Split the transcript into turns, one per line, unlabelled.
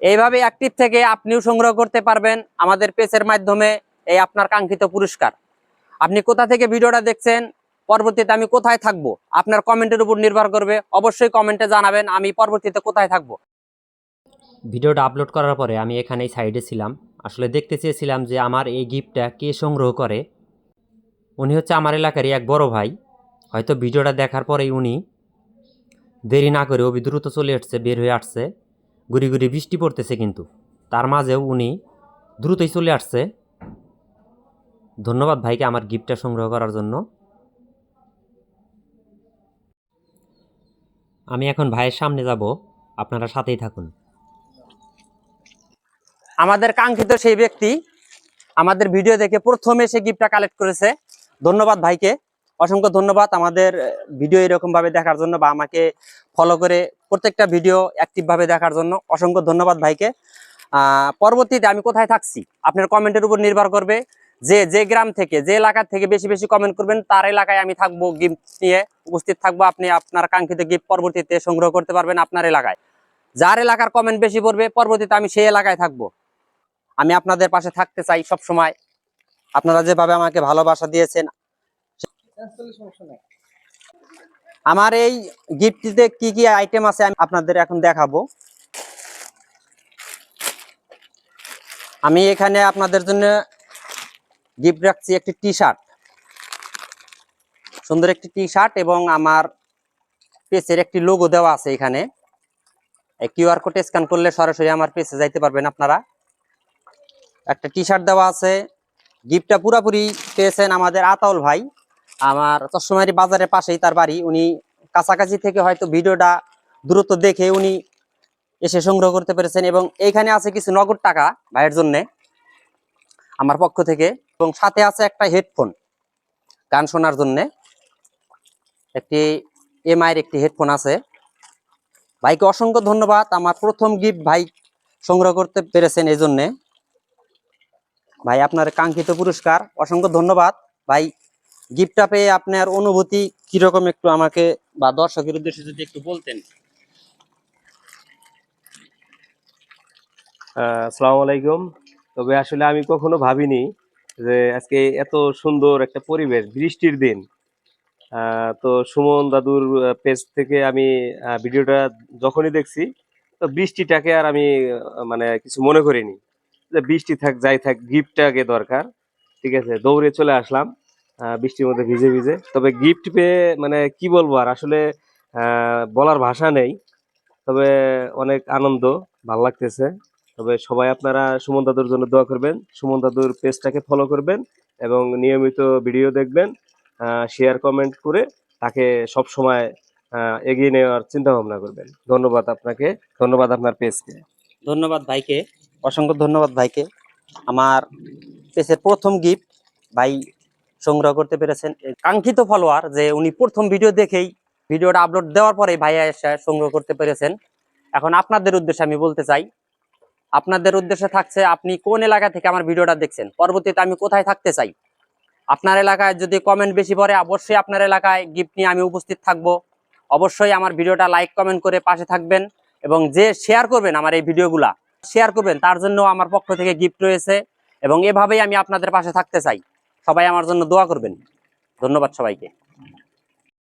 এইভাবে অ্যাক্টিভ থেকে আপনিও সংগ্রহ করতে পারবেন আমাদের পেজের মাধ্যমে এই আপনার কাঙ্ক্ষিত পুরস্কার। আপনি কোথা থেকে ভিডিওটা দেখছেন, পরবর্তীতে আমি কোথায় থাকব, আপনার কমেন্টের উপর নির্ভর করবে, অবশ্যই কমেন্টে জানাবেন আমি পরবর্তীতে কোথায় থাকব। ভিডিওটা আপলোড করার পরে আমি এখানে সাইডে ছিলাম। আসলে দেখতে চেয়েছিলাম যে আমার এই গিফটটা কে সংগ্রহ করে। উনি হচ্ছে আমার এলাকারই এক বড় ভাই। হয়তো ভিডিওটা দেখার পরেই উনি দেরি না করে অবি দ্রুত চলে আসছে, বের হয়ে আসছে। গুড়ি গুড়ি বৃষ্টি পড়তেছে কিন্তু। তার মাঝেও উনি দ্রুতই চলে আসছে। ধন্যবাদ ভাইকে আমার গিফটটা সংগ্রহ করার জন্য। আমি এখন ভাইয়ের সামনে যাব। আপনারা সাথেই থাকুন। আমাদের কাঙ্ক্ষিত সেই ব্যক্তি আমাদের ভিডিও দেখে প্রথমে সে গিফটটা কালেক্ট করেছে। ধন্যবাদ ভাইকে। অসংখ্য ধন্যবাদ আমাদের ভিডিও এরকম ভাবে দেখার জন্য বা আমাকে ফলো করে প্রত্যেকটা ভিডিও অ্যাক্টিভ ভাবে দেখার জন্য অসংখ্য ধন্যবাদ ভাইকে। পরবর্তীতে আমি কোথায় থাকছি? আপনার কমেন্টের উপর নির্ভর করবে যে যে গ্রাম থেকে, যে এলাকা থেকে বেশি বেশি কমেন্ট করবেন, তার এলাকায় আমি থাকব গিফট নিয়ে উপস্থিত থাকব। আপনি আপনার কাঙ্ক্ষিত গিফট পরবর্তীতে সংগ্রহ করতে পারবেন আপনার এলাকায়। যার এলাকার কমেন্ট বেশি পড়বে, পরবর্তীতে আমি সেই এলাকায় থাকব। আমি আপনাদের পাশে থাকতে চাই সব সময় আপনারা যেভাবে আমাকে ভালোবাসা দিয়েছেন আমার এই গিফটটিতে কি কি আইটেম আছে আমি আপনাদের এখন দেখাবো। আমি এখানে আপনাদের জন্য গিফট রাখছি একটি টি শার্ট সুন্দর একটি টি শার্ট এবং আমার পেজের একটি লোগো দেওয়া আছে এখানে। কিউআর কোড স্ক্যান করলে সরাসরি আমার পেজে যাইতে পারবেন আপনারা। একটা টি শার্ট দেওয়া আছে। গিফটটা পুরাপুরি পেয়েছেন আমাদের আতাউল ভাই। আমার চশমারি বাজারের পাশেই তার বাড়ি। উনি কাছাকাছি থেকে হয়তো ভিডিওটা দূরত্ব দেখে উনি এসে সংগ্রহ করতে পেরেছেন এবং এইখানে আছে কিছু নগদ টাকা ভাইয়ের জন্য আমার পক্ষ থেকে। এবং সাথে আছে একটা হেডফোন গান শোনার জন্য। একটি এমআইয়ের একটি হেডফোন আছে। ভাইকে অসংখ্য ধন্যবাদ। আমার প্রথম গিফট ভাই সংগ্রহ করতে পেরেছেন এই জন্যে। ভাই, আপনার কাঙ্ক্ষিত পুরস্কার। অসংখ্য ধন্যবাদ। ভাই গিফটটা পেয়ে আপনার অনুভূতি কীরকম একটু আমাকে বা দর্শকের উদ্দেশ্যে যদি একটু বলতেন?
আসসালামু আলাইকুম। তবে আসলে আমি কখনো ভাবিনি যে আজকে এত সুন্দর একটা পরিবেশ, বৃষ্টির দিন। তো সুমন দাদুর পেজ থেকে আমি ভিডিওটা যখনই দেখছি, তো বৃষ্টিটাকে আর আমি মানে কিছু মনে করিনি। যে বৃষ্টি থাক, যাই থাক, গিফটটাকে দরকার। ঠিক আছে, দৌড়ে চলে আসলাম। বৃষ্টির মধ্যে ভিজে ভিজে। তবে গিফট পেয়ে মানে কি বলব আর, আসলে বলার ভাষা নেই। তবে অনেক আনন্দ, ভালো লাগতেছে। তবে সবাই আপনারা সুমন দাদুর জন্য দোয়া করবেন। সুমন দাদুর পেজটাকে ফলো করবেন এবং নিয়মিত ভিডিও দেখবেন শেয়ার কমেন্ট করে তাকে সব সময় এগিয়ে নেওয়ার চিন্তা ভাবনা করবেন। ধন্যবাদ আপনাকে। ধন্যবাদ আপনার পেজকে
ধন্যবাদ ভাইকে। অসংখ্য ধন্যবাদ ভাইকে। আমার পেজের প্রথম গিফট ভাই সংগ্রহ করতে পেরেছেন। কাঙ্ক্ষিত ফলোয়ার যে উনি প্রথম ভিডিও দেখেই ভিডিওটা আপলোড দেওয়ার পরে ভাইয়া এসে সংগ্রহ করতে পেরেছেন। এখন আপনাদের উদ্দেশ্যে আমি বলতে চাই, আপনাদের উদ্দেশ্যে থাকছে আপনি কোন এলাকা থেকে আমার ভিডিওটা দেখছেন? পরবর্তীতে আমি কোথায় থাকতে চাই? আপনার এলাকায় যদি কমেন্ট বেশি পড়ে, অবশ্যই আপনার এলাকায় গিফট নিয়ে আমি উপস্থিত থাকব। অবশ্যই আমার ভিডিওটা লাইক কমেন্ট করে পাশে থাকবেন এবং যে শেয়ার করবেন আমার এই ভিডিওগুলা শেয়ার করবেন, তার জন্য আমার পক্ষ থেকে গিফট রয়েছে এবং এভাবেই আমি আপনাদের পাশে থাকতে চাই। সবাই আমার জন্য দোয়া করবেন। ধন্যবাদ সবাইকে।